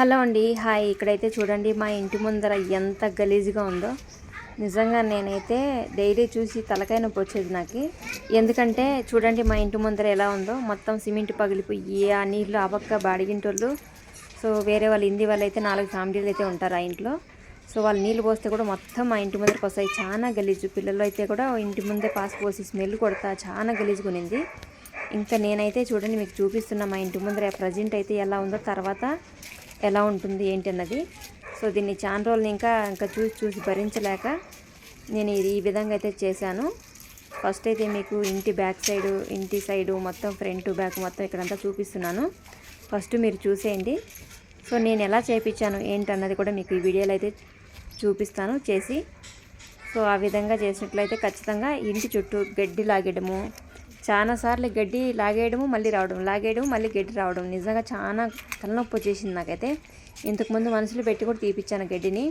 Hello అండి. Hi. ఇక్కడైతే చూడండి మా ఇంటి ముందర ఎంత గలీజ్గా ఉందో. నిజంగా నేనైతే డైలీ చూసి తలకాయ నొప్పి వచ్చేది నాకు. ఎందుకంటే చూడండి మా ఇంటి ముందర ఎలా ఉందో. మొత్తం సిమెంట్ పగిలిపోయి ఆ నీళ్ళు అవక్క బాడిగింటోళ్ళు. సో వేరే వాళ్ళు హిందీ వాళ్ళు అయితే నాలుగు ఫ్యామిలీలు అయితే ఉంటారు ఆ ఇంట్లో. సో వాళ్ళు నీళ్ళు పోస్తే కూడా మొత్తం మా ఇంటి ముందరకు వస్తాయి. చాలా గలీజు. పిల్లలు అయితే కూడా ఇంటి ముందే పాస్ పోసి స్మెల్ కొడతా చాలా గలీజుగా ఉన్నింది. ఇంకా నేనైతే చూడండి మీకు చూపిస్తున్న మా ఇంటి ముందర ప్రజెంట్ అయితే ఎలా ఉందో. తర్వాత ఎలా ఉంటుంది ఏంటి అన్నది సో దీన్ని చాలా రోజులు ఇంకా ఇంకా చూసి చూసి భరించలేక నేను ఇది ఈ విధంగా అయితే చేశాను. ఫస్ట్ అయితే మీకు ఇంటి బ్యాక్ సైడ్ ఇంటి సైడు మొత్తం ఫ్రంట్ బ్యాక్ మొత్తం ఇక్కడంతా చూపిస్తున్నాను. ఫస్ట్ మీరు చూసేయండి. సో నేను ఎలా చేయించాను ఏంటన్నది కూడా మీకు ఈ వీడియోలో అయితే చూపిస్తాను చేసి. సో ఆ విధంగా చేసినట్లయితే ఖచ్చితంగా ఇంటి చుట్టూ గడ్డి లాగేయడము చాలాసార్లు గడ్డి లాగేయడము మళ్ళీ రావడం లాగేయడం మళ్ళీ గడ్డి రావడం. నిజంగా చాలా తలనొప్పి వచ్చేసింది నాకైతే. ఇంతకుముందు మనసులో పెట్టి కూడా తీపిచ్చాను గడ్డిని.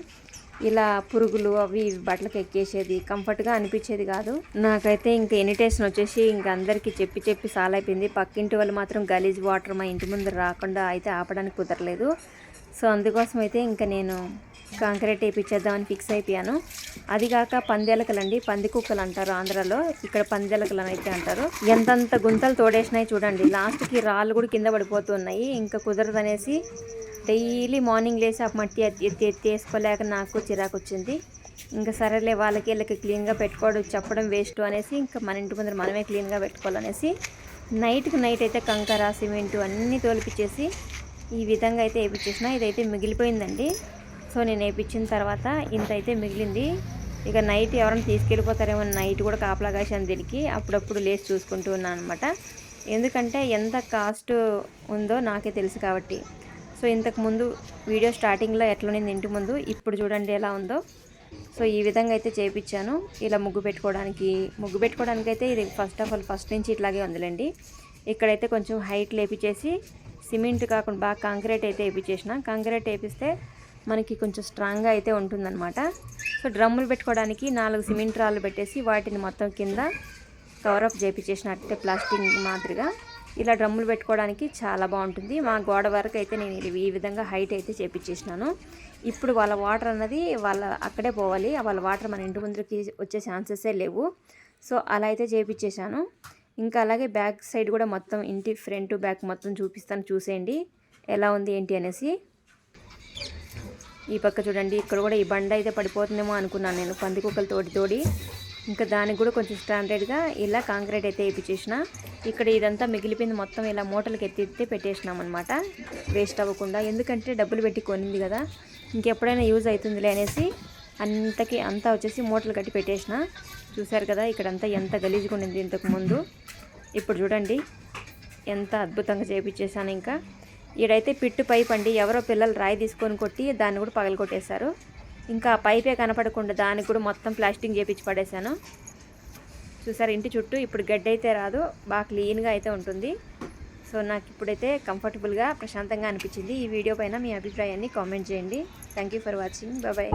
ఇలా పురుగులు అవి ఇవి బట్టలకు ఎక్కేసేది కంఫర్ట్గా అనిపించేది కాదు. నాకైతే ఇంకా ఎనిటేషన్ వచ్చేసి ఇంక అందరికీ చెప్పి చెప్పి సాలైపోయింది. పక్కింటి వాళ్ళు మాత్రం గలీజ్ వాటర్ మా ఇంటి ముందు రాకుండా అయితే ఆపడానికి కుదరలేదు. సో అందుకోసం అయితే ఇంకా నేను కాంక్రీట్ వేయించేద్దామని ఫిక్స్ అయిపోయాను. అది కాక పందేలకలండి పంది కుక్కలు అంటారు ఆంధ్రాలో. ఇక్కడ పందేలకలు అని అయితే అంటారు. ఎంతంత గుంతలు తోడేసినాయి చూడండి. లాస్ట్కి రాళ్ళు కూడా కింద పడిపోతున్నాయి. ఇంకా కుదరదనేసి డైలీ మార్నింగ్ లేసి ఆ మట్టి ఎత్తి ఎత్తి వేసుకోలేక నాకు చిరాకు వచ్చింది ఇంకా సరేలే వాళ్ళకి వీళ్ళకి క్లీన్గా పెట్టుకోవడం చెప్పడం వేస్ట్ అనేసి ఇంకా మన ఇంటి ముందర మనమే క్లీన్గా పెట్టుకోవాలనేసి నైట్కి నైట్ అయితే కంకర సిమెంట్ అన్నీ తోలిపించేసి ఈ విధంగా అయితే వేయించేసిన ఇదైతే మిగిలిపోయిందండి. సో నేను వేయించిన తర్వాత ఇంత అయితే మిగిలింది. ఇక నైట్ ఎవరైనా తీసుకెళ్ళిపోతారేమో నైట్ కూడా కాపలా కాసాను దీనికి. అప్పుడప్పుడు లేచి చూసుకుంటూ ఉన్నాను అనమాట ఎందుకంటే ఎంత కాస్ట్ ఉందో నాకే తెలుసు కాబట్టి. సో ఇంతకు ముందు వీడియో స్టార్టింగ్లో ఎట్లునింది ఇంటి ముందు ఇప్పుడు చూడండి ఎలా ఉందో. సో ఈ విధంగా అయితే చేయించాను ఇలా ముగ్గు పెట్టుకోవడానికి ముగ్గు పెట్టుకోవడానికి అయితే ఇది ఫస్ట్ ఆఫ్ ఆల్ ఫస్ట్ నుంచి ఇట్లాగే ఉందిలేండి. ఇక్కడైతే కొంచెం హైట్ లేపించేసి సిమెంట్ కాకుండా బాగా కాంక్రీట్ అయితే వేయించేసిన కాంక్రీట్ వేపిస్తే మనకి కొంచెం స్ట్రాంగ్గా అయితే ఉంటుందన్నమాట. సో డ్రమ్ములు పెట్టుకోవడానికి నాలుగు సిమెంట్ రాళ్ళు పెట్టేసి వాటిని మొత్తం కింద కవరప్ చేపించేసిన అట్టే ప్లాస్టిక్ మాదిరిగా. ఇలా డ్రమ్ములు పెట్టుకోవడానికి చాలా బాగుంటుంది. మా గోడ వరకు అయితే నేను ఇది ఈ విధంగా హైట్ అయితే చేపించేసినాను ఇప్పుడు వాళ్ళ వాటర్ అన్నది వాళ్ళ అక్కడే పోవాలి. వాళ్ళ వాటర్ మన ఇంటి ముందుకి వచ్చే ఛాన్సెసే లేవు. సో అలా అయితే చేపించేశాను ఇంకా అలాగే బ్యాక్ సైడ్ కూడా మొత్తం ఇంటి ఫ్రంట్ బ్యాక్ మొత్తం చూపిస్తాను చూసేయండి. ఎలా ఉంది ఏంటి అనేసి. ఈ పక్క చూడండి ఇక్కడ కూడా ఈ బండ అయితే పడిపోతుందేమో అనుకున్నాను నేను పందికొక్కలు తోడి తోడి. ఇంకా దానికి కూడా కొంచెం స్టాండర్డ్గా ఇలా కాంక్రీట్ అయితే వేయించేసిన ఇక్కడ ఇదంతా మిగిలిపోయింది మొత్తం ఇలా మూటలకు ఎత్తితే ఎత్తి పెట్టేసినాం అనమాట వేస్ట్ అవ్వకుండా ఎందుకంటే డబ్బులు పెట్టి కొనింది కదా ఇంకెప్పుడైనా యూజ్ అవుతుందిలే అనేసి అంతకి అంతా వచ్చేసి మూటలు కట్టి పెట్టేసిన. చూశారు కదా ఇక్కడంతా ఎంత గలీజ్గా ఉండింది ఇంతకుముందు ఇప్పుడు చూడండి ఎంత అద్భుతంగా చేపించేసాను ఇంకా. ఈడైతే పిట్టు పైప్ అండి ఎవరో పిల్లలు రాయి తీసుకొని కొట్టి దాన్ని కూడా పగలగొట్టేశారు ఇంకా ఆ పైపే కనపడకుండా దానికి కూడా మొత్తం ప్లాస్టింగ్ చేపించి పడేశాను. చూసారు ఇంటి చుట్టూ ఇప్పుడు గడ్డి అయితే రాదు బాగా క్లీన్గా అయితే ఉంటుంది. సో నాకు ఇప్పుడైతే కంఫర్టబుల్గా ప్రశాంతంగా అనిపించింది. ఈ వీడియో పైన మీ అభిప్రాయాన్ని కామెంట్ చేయండి. Thank you for watching. Bye.